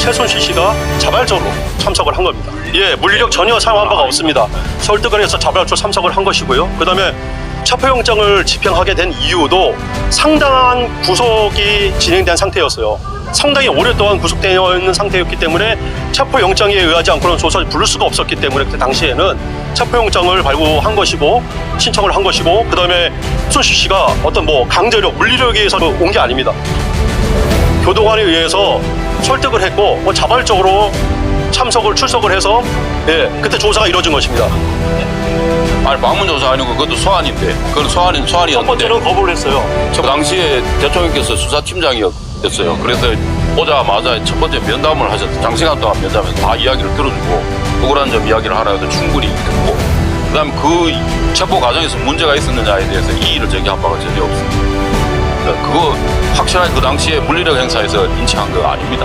최순실 씨가 자발적으로 참석을 한 겁니다. 예, 물리력 전혀 사용한 바가 없습니다. 설득을 해서 자발적으로 참석을 한 것이고요. 그 다음에 체포영장을 집행하게 된 이유도 상당한 구속이 진행된 상태였어요. 상당히 오랫동안 구속되어 있는 상태였기 때문에 체포영장에 의하지 않고는 조사를 부를 수가 없었기 때문에 그때 당시에는 체포영장을 발부한 것이고 신청을 한 것이고 그 다음에 손실 씨가 어떤 뭐 강제력, 물리력에 의해서 온 게 아닙니다. 교도관에 의해서 설득을 했고 뭐 자발적으로 참석을 출석을 해서 예 그때 조사가 이루어진 것입니다. 아니 방문조사 아니고 그것도 소환인데 그건 소환인 첫 소환이었는데 번째는 거부를 했어요. 그 당시에 대통령께서 수사팀장이었어요. 그래서 오자마자 첫 번째 면담을 하셨어요. 장시간 동안 면담에서 다 이야기를 들어주고 억울한 점 이야기를 하라 해도 충분히 듣고 그다음에 그 체포 과정에서 문제가 있었느냐에 대해서 이의를 제기한 바가 전혀 없습니다. 그러니까 그거 확실하게 그 당시에 물리력 행사에서 인치한 거 아닙니다.